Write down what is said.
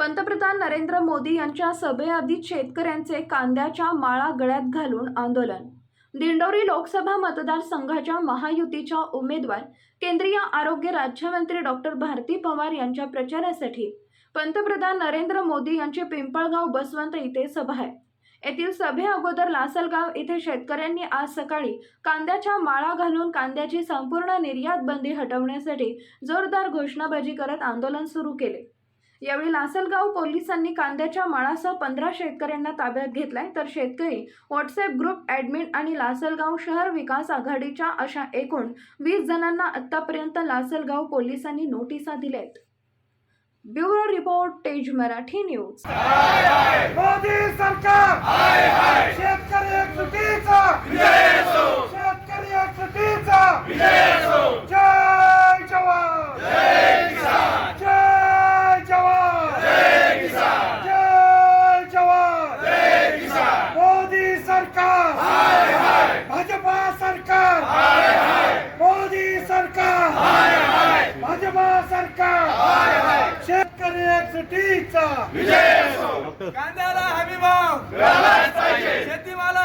पंतप्रधान नरेंद्र मोदी यांच्या सभेआधी शेतकऱ्यांचे कांद्याच्या माळा गळ्यात घालून आंदोलन. दिंडोरी लोकसभा मतदारसंघाच्या महायुतीच्या उमेदवार केंद्रीय आरोग्य राज्यमंत्री डॉक्टर भारती पवार यांच्या प्रचारासाठी पंतप्रधान नरेंद्र मोदी यांची पिंपळगाव बसवंत इथे सभा आहे. येथील सभे अगोदर लासलगाव इथे शेतकऱ्यांनी आज सकाळी कांद्याच्या माळा घालून कांद्याची संपूर्ण निर्यात बंदी हटवण्यासाठी जोरदार घोषणाबाजी करत आंदोलन सुरू केले. यावेळी लासलगाव पोलिसांनी कांद्याच्या माळासह पंधरा शेतकऱ्यांना ताब्यात घेतलाय. तर शेतकरी व्हॉट्सअप ग्रुप ॲडमिन आणि लासलगाव शहर विकास आघाडीच्या अशा एकूण वीस जणांना आतापर्यंत लासलगाव पोलिसांनी नोटिसा दिल्या आहेत ब्युरो रिपोर्ट तेज मराठी न्यूज मोदी सरकार शेतकरी एकजुटीचा शेतकरी एकजुटीचा जय जवान जय जवान जय जवान मोदी सरकार भाजपा सरकार मोदी सरकार भाजपा सरकार. शेतकरी एकजुटीचा. कांद्याला हमी भाव. शेतीमालाला